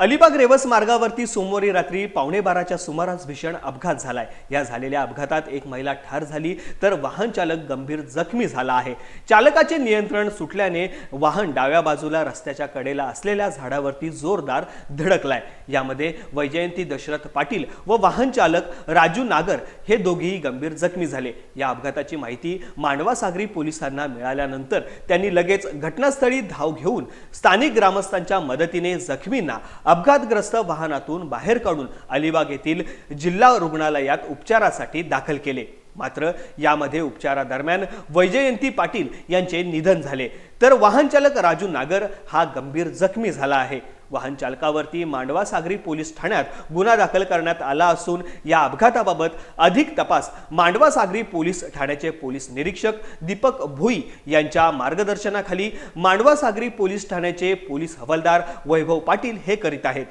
अलिबाग रेवस मार्गावरती सोमवारी रात्री पावणे बाराच्या सुमारास भीषण अपघात झालाय. या झालेल्या अपघातात एक महिला ठार झाली तर वाहन चालक गंभीर जखमी झाला आहे. चालकाचे नियंत्रण सुटल्याने वाहन डाव्या बाजूला रस्त्याच्या कडेला असलेल्या झाडावरती जोरदार धडकलाय. यामध्ये वैजयंती दशरथ पाटील व वाहन चालक राजू नागर हे दोघेही गंभीर जखमी झाले. या अपघाताची माहिती मांडवा सागरी पोलिसांना मिळाल्यानंतर त्यांनी लगेच घटनास्थळी धाव घेऊन स्थानिक ग्रामस्थांच्या मदतीने जखमींना अपघातग्रस्त वाहनातून बाहेर काढून अलिबाग येथील जिल्हा रुग्णालयात उपचारासाठी दाखल केले. मात्र यामध्ये उपचारादरम्यान वैजयंती पाटील यांचे निधन झाले. तर वाहनचालक राजू नागर हा गंभीर जखमी झाला आहे. वाहनचालकावरती मांडवा सागरी पोलीस ठाण्यात गुन्हा दाखल करण्यात आला असून या अपघाताबाबत अधिक तपास मांडवा सागरी पोलीस ठाण्याचे पोलीस निरीक्षक दीपक भुई यांच्या मार्गदर्शनाखाली मांडवा सागरी पोलीस ठाण्याचे पोलीस हवालदार वैभव पाटील हे करीत आहेत.